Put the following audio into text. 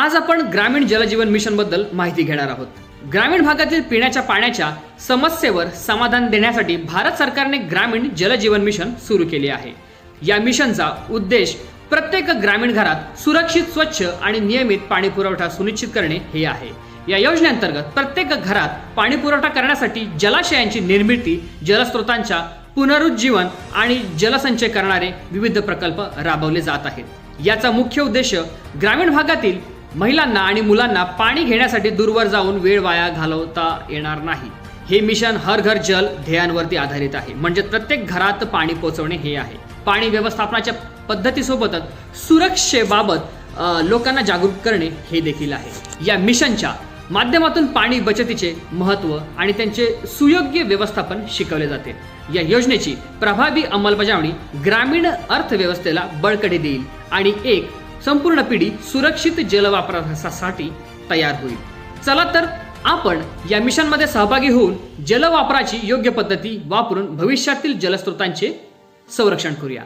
आज आपण ग्रामीण जलजीवन मिशनबद्दल माहिती घेणार आहोत. ग्रामीण भागातील पिण्याच्या पाण्याच्या समस्येवर समाधान देण्यासाठी भारत सरकारने ग्रामीण जलजीवन मिशन सुरू केले आहे. या मिशनचा उद्देश प्रत्येक ग्रामीण घरात सुरक्षित स्वच्छ आणि नियमित पाणी पुरवठा सुनिश्चित करणे हे आहे. या योजनेअंतर्गत प्रत्येक घरात पाणी पुरवठा करण्यासाठी जलाशयांची निर्मिती जलस्रोतांच्या पुनरुज्जीवन आणि जलसंचय करणारे विविध प्रकल्प राबवले जात आहेत. याचा मुख्य उद्देश ग्रामीण भागातील महिलांना आणि मुलांना पाणी घेण्यासाठी दूरवर जाऊन वेळ वाया घालवता येणार नाही. हे मिशन हर घर जल ध्येयांवरती आधारित आहे. म्हणजे प्रत्येक घरात पाणी पोहोचवणे हे आहे. पाणी व्यवस्थापनाच्या पद्धतीसोबतच सुरक्षेबाबत लोकांना जागरूक करणे हे देखील आहे. या मिशनच्या माध्यमातून पाणी बचतीचे महत्त्व आणि त्यांचे सुयोग्य व्यवस्थापन शिकवले जाते. या योजनेची प्रभावी अंमलबजावणी ग्रामीण अर्थव्यवस्थेला बळकटी देईल आणि एक संपूर्ण पिढी सुरक्षित जलवापरासाठी तयार होईल. चला तर आपण या मिशनमध्ये सहभागी होऊन जलवापराची योग्य पद्धती वापरून भविष्यातील जलस्रोतांचे संरक्षण करूया.